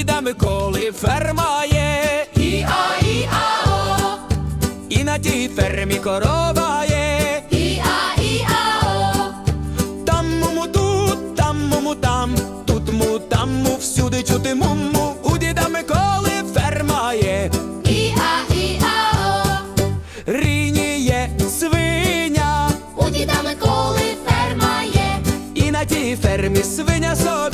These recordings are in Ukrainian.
діда Миколи ферма є, І-а-і-а-о, і на тій фермі корова є. І-а-і-а-о, Там муму тут, там муму там, тут му, там му, всюди чути муму. У діда Миколи ферма є, І-а-і-а-о, ріні є свиня, у діда Миколи ферма є. і на тій фермі свиня собі.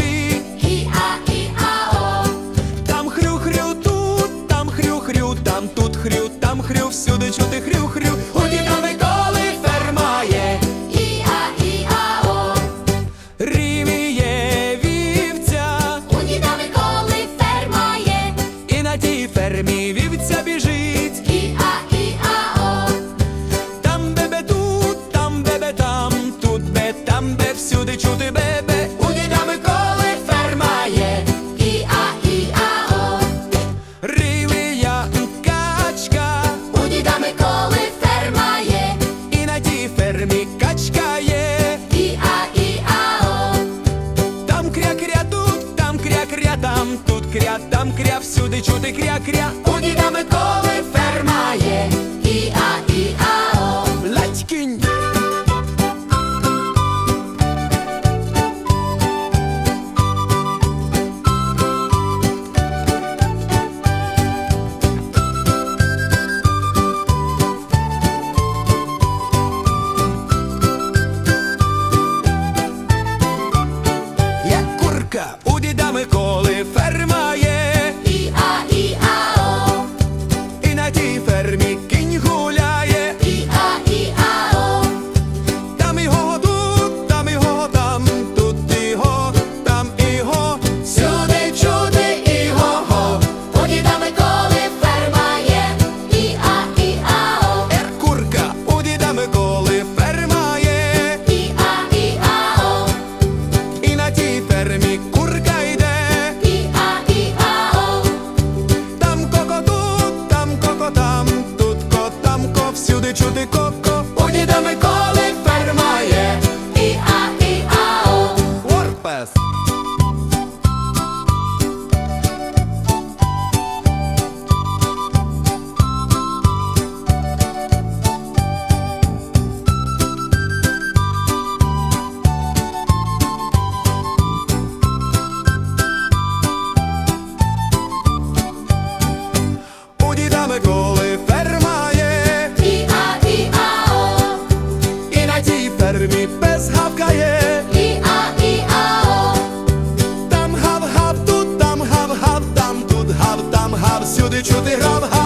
Всюди чути тут кря, там кря, всюди чути кря-кря. У діда Миколи ферма є, І-а-і-а-о, Миколи ферма є, І-а-і-а-о, і на тій фермі пес гавкає. І-а-і-а-о, Там гав-гав, тут там гав-гав, там тут гав, там гав, всюди чути гав-гав.